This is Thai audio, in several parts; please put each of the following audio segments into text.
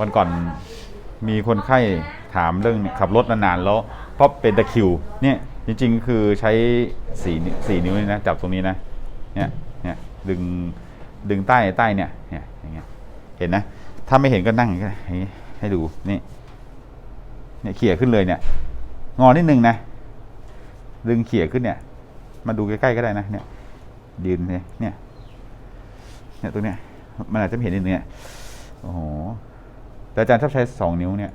วันก่อนมีคนไข้ถามเรื่องขับรถนานๆแล้วเพราะเป็นตะคิว เนี่ยจริงๆ คือใช้สี่สี่นิ้วนี่นะจับตรงนี้นะเนี่ยเนี่ยดึงดึงใต้ใต้เนี่ยเนี่ยอย่างเงี้ยเห็นนะ ถ้าไม่เห็นก็นั่งอย่างเงี้ยให้ให้ดูนี่เนี่ยเขี่ยขึ้นเลยเนี่ย งอนิดนึงนะ ดึงเขี่ยขึ้นเนี่ย มาดูใกล้ๆก็ได้นะเนี่ยยืนเนี่ยเนี่ย เนี่ยตรงเนี้ยมันอาจจะไม่เห็นนิดนึงเนี่ยโอ้โห แต่อาจารย์ชอบใช้สองนิ้วเนี่ย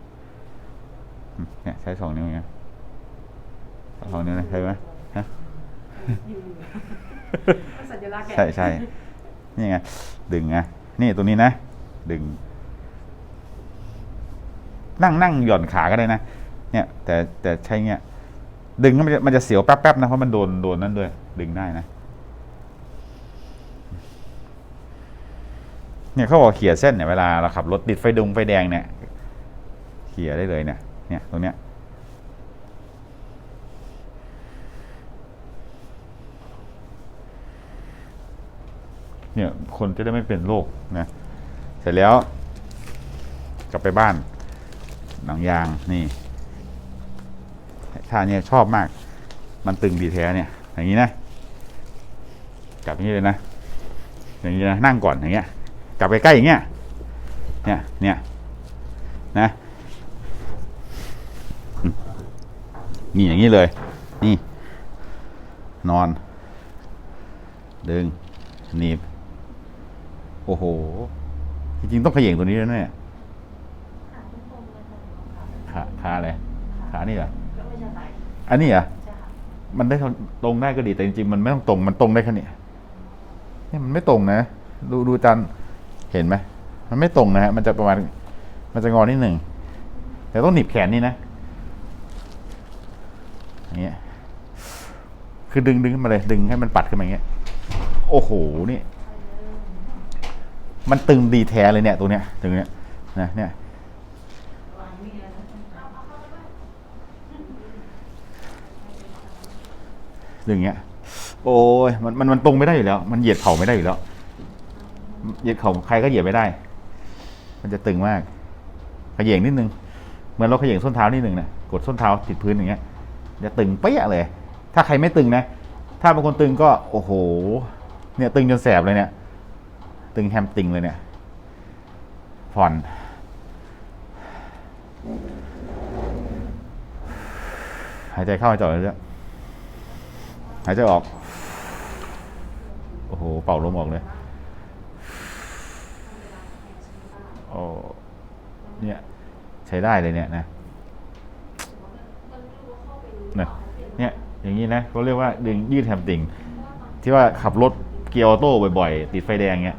อืมเนี่ยใช้สองนิ้วอย่างเงี้ยสองนิ้วนะใช่ไหมฮะสัญลักษณ์ใช่ใช่นี่ไงดึงไงนี่ตรงนี้นะ ดึง นั่งนั่งหย่อนขาก็ได้นะ เนี่ย แต่แต่ใช้เงี้ยดึงแล้วมันจะมันจะเสียวแป๊บๆนะเพราะมันโดนโดนนั่นด้วย ดึงได้นะ เนี่ยเขาบอกเขี่ยเส้นเนี่ยเวลาเราขับรถติดไฟดงไฟแดงเนี่ยเขี่ยได้เลยเนี่ยเนี่ยตรงเนี้ยเนี่ยคนจะได้ไม่เป็นโรคนะเสร็จแล้ว กลับไปบ้านหนังยางนี่ท่าเนี่ยชอบมาก มันตึงดีแท้เนี่ย อย่างนี้นะจับนี้เลยนะ อย่างนี้นะนั่งก่อนอย่างเงี้ย กลับไปใกล้อย่างเงี้ยเนี่ยเนี่ยนะนี่อย่างนี้เลย นี่ นอน ดึงหนีบ โอ้โห จริงๆ ต้องเขย่งตัวนี้แล้วเนี่ยขาขาอะไรขานี่เหรออันนี้เหรอมันได้ตรงได้ก็ดีแต่จริงๆ มันไม่ต้องตรง มันตรงได้แค่นี้เนี่ยมันไม่ตรงนะ ดูดูจัน เห็นไหมมันไม่ตรงนะฮะมันจะประมาณมันจะงอนิดหนึ่งแต่ต้องหนีบแขนนี่นะอย่างเงี้ยคือดึงดึงขึ้นมาเลยดึงให้มันปัดขึ้นมาอย่างเงี้ยโอ้โหนี่ มันตึงดีแท้เลยเนี่ยตัวเนี้ยตึงเนี้ยนะเนี่ยอย่างเงี้ย โอ้ยมันมันมันตรงไม่ได้อยู่แล้ว มันเหยียดเข่าไม่ได้อยู่แล้ว ยียดเข่าใครก็เหยียดไม่ได้ มันจะตึงมากขย่งนิดนึงเหมือนเราขย่งส้นเท้านิดนึงนะกดส้นเท้าติดพื้นอย่างเงี้ยจะตึงเปี้ยเลย ถ้าใครไม่ตึงนะ ถ้าบางคนตึงก็โอ้โห เนี่ยตึงจนแสบเลยเนี่ย ตึงแฮมติงเลยเนี่ย ผ่อน หายใจเข้าหายใจออกเลยหายใจออก โอ้โห เป่าลมออกเลย โอ้เนี่ยใช้ได้เลยเนี่ยนะนะเนี่ยอย่างนี้นะเขาเรียกว่าดึงยืดแฮมติงที่ว่าขับรถเกียร์ออโต้บ่อยๆ ติดไฟแดงเนี่ย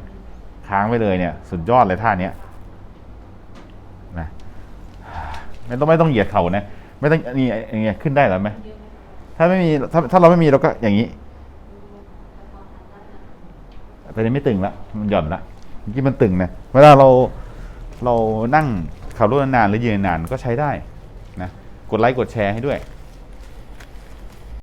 ค้างไว้เลยเนี่ย สุดยอดเลยท่าเนี้ยนะไม่ต้องไม่ต้องเหยียดเข่านะ ไม่ต้องนี่อย่างเงี้ยขึ้นได้หรือไหมถ้าไม่มีถ้าถ้าเราไม่มีเราก็อย่างนี้แต่นี้ไม่ตึงละมันหย่อนละเมื่อกี้มันตึงนะเวลาเรา เรานั่งขับรถนานๆหรือยืนนานก็ใช้ได้นะกดไลค์กดแชร์ให้ด้วย